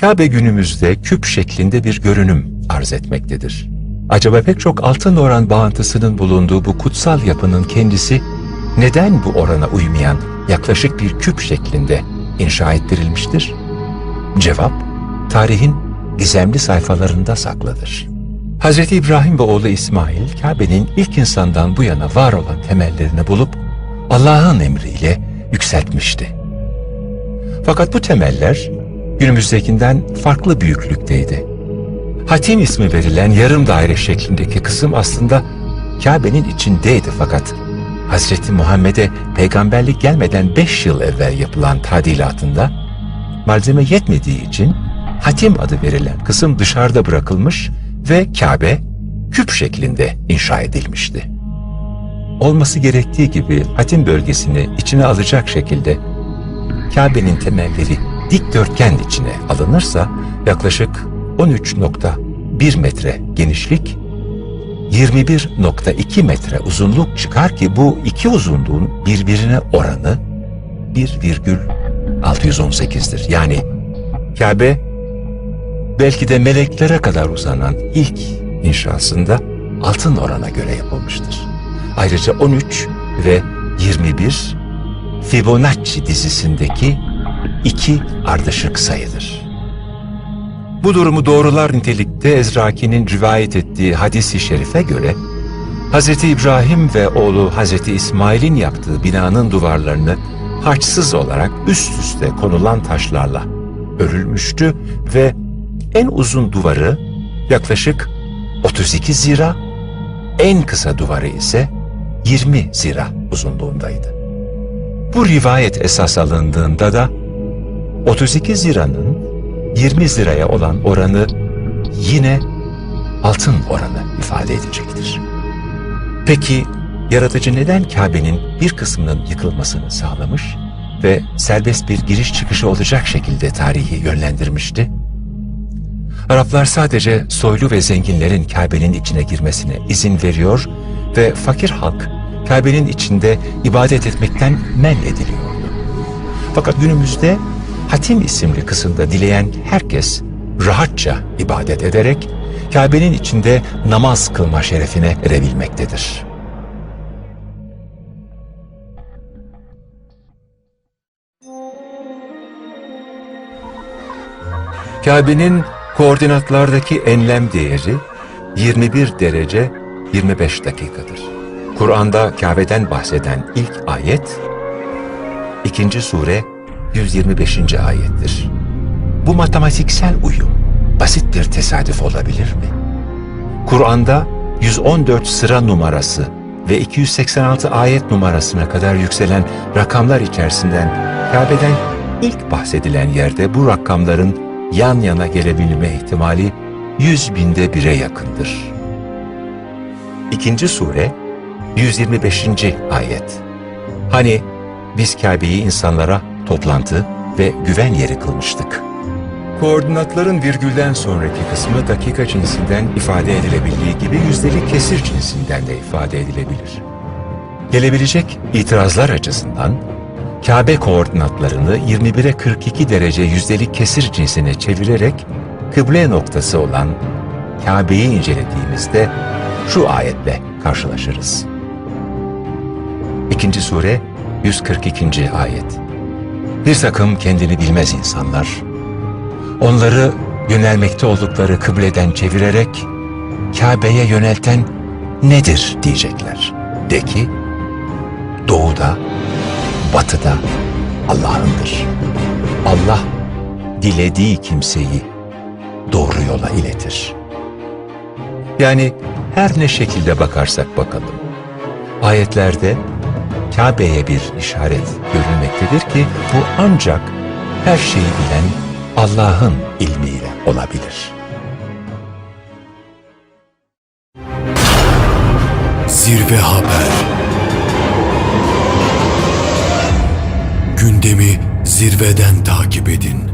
Kabe günümüzde küp şeklinde bir görünüm arz etmektedir. Acaba pek çok altın oran bağıntısının bulunduğu bu kutsal yapının kendisi neden bu orana uymayan yaklaşık bir küp şeklinde inşa ettirilmiştir? Cevap, tarihin gizemli sayfalarında saklıdır. Hz. İbrahim ve oğlu İsmail, Kabe'nin ilk insandan bu yana var olan temellerini bulup Allah'ın emriyle yükseltmişti. Fakat bu temeller günümüzdekinden farklı büyüklükteydi. Hatim ismi verilen yarım daire şeklindeki kısım aslında Kabe'nin içindeydi fakat Hazreti Muhammed'e peygamberlik gelmeden 5 yıl evvel yapılan tadilatında malzeme yetmediği için Hatim adı verilen kısım dışarıda bırakılmış ve Kabe küp şeklinde inşa edilmişti. Olması gerektiği gibi Hatim bölgesini içine alacak şekilde Kabe'nin temelleri dikdörtgen içine alınırsa yaklaşık 13.1 metre genişlik 21.2 metre uzunluk çıkar ki bu iki uzunluğun birbirine oranı 1,618'dir. Yani Kabe belki de meleklere kadar uzanan ilk inşasında altın orana göre yapılmıştır. Ayrıca 13 ve 21 Fibonacci dizisindeki iki ardışık sayıdır. Bu durumu doğrular nitelikte Ezraki'nin rivayet ettiği hadisi şerife göre Hz. İbrahim ve oğlu Hz. İsmail'in yaptığı binanın duvarlarını harçsız olarak üst üste konulan taşlarla örülmüştü ve en uzun duvarı yaklaşık 32 zira, en kısa duvarı ise 20 zira uzunluğundaydı. Bu rivayet esas alındığında da 32 ziranın 20 ziraya olan oranı yine altın oranı ifade edecektir. Peki yaratıcı neden Kabe'nin bir kısmının yıkılmasını sağlamış ve serbest bir giriş çıkışı olacak şekilde tarihi yönlendirmişti? Araplar sadece soylu ve zenginlerin Kabe'nin içine girmesine izin veriyor ve fakir halk Kabe'nin içinde ibadet etmekten men ediliyordu. Fakat günümüzde Hatim isimli kısımda dileyen herkes rahatça ibadet ederek Kabe'nin içinde namaz kılma şerefine erebilmektedir. Kabe'nin koordinatlardaki enlem değeri 21 derece 25 dakikadır. Kur'an'da Kabe'den bahseden ilk ayet 2. sure 125. ayettir. Bu matematiksel uyum basit bir tesadüf olabilir mi? Kur'an'da 114 sıra numarası ve 286 ayet numarasına kadar yükselen rakamlar içerisinden Kabe'den ilk bahsedilen yerde bu rakamların yan yana gelebilme ihtimali 100 binde bire yakındır. İkinci sure 125. ayet. Hani biz Kabe'yi insanlara toplantı ve güven yeri kılmıştık. Koordinatların virgülden sonraki kısmı dakika cinsinden ifade edilebildiği gibi yüzdelik kesir cinsinden de ifade edilebilir. Gelebilecek itirazlar açısından Kabe koordinatlarını 21'e 42 derece yüzdelik kesir cinsine çevirerek kıble noktası olan Kabe'yi incelediğimizde şu ayetle karşılaşırız. İkinci sure 142. ayet. Bir takım kendini bilmez insanlar, onları yönelmekte oldukları kıbleden çevirerek Kabe'ye yönelten nedir diyecekler. De ki, doğuda, batıda Allah'ındır. Allah dilediği kimseyi doğru yola iletir. Yani her ne şekilde bakarsak bakalım, ayetlerde Kabe'ye bir işaret görülmektedir ki bu ancak her şeyi bilen Allah'ın ilmiyle olabilir. Zirve Haber Gündemi zirveden takip edin.